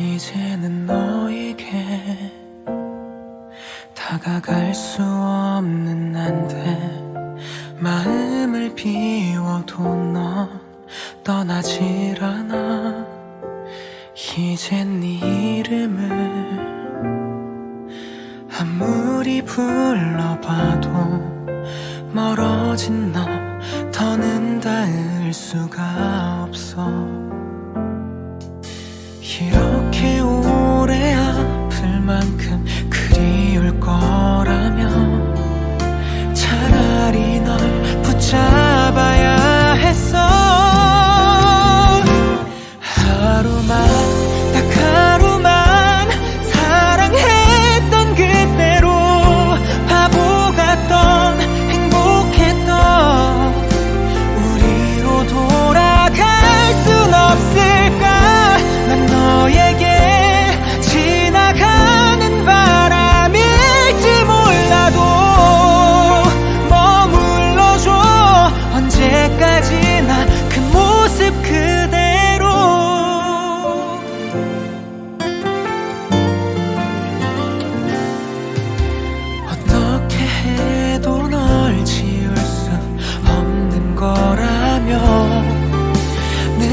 이제는 너에게 다가갈 수 없는 난데 마음을 비워도 넌 떠나질 않아. 이젠 네 이름을 아무리 불러봐도 멀어진 너 더는 닿을 수가 없어. 이런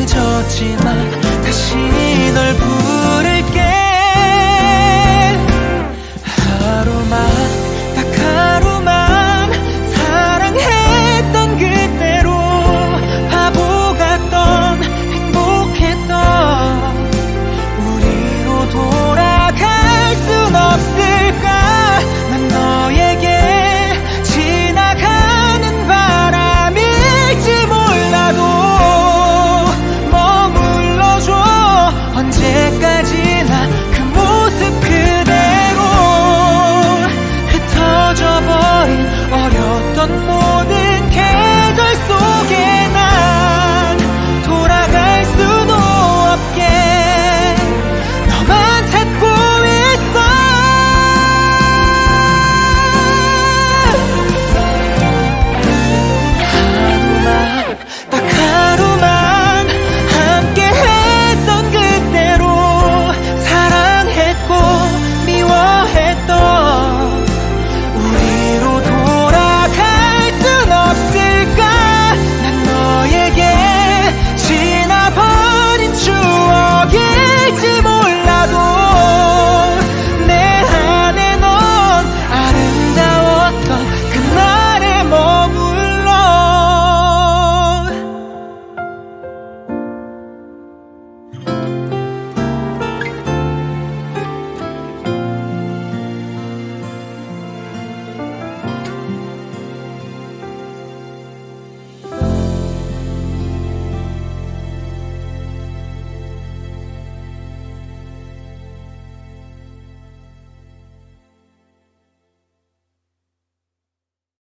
잊었지만 다시 널 부르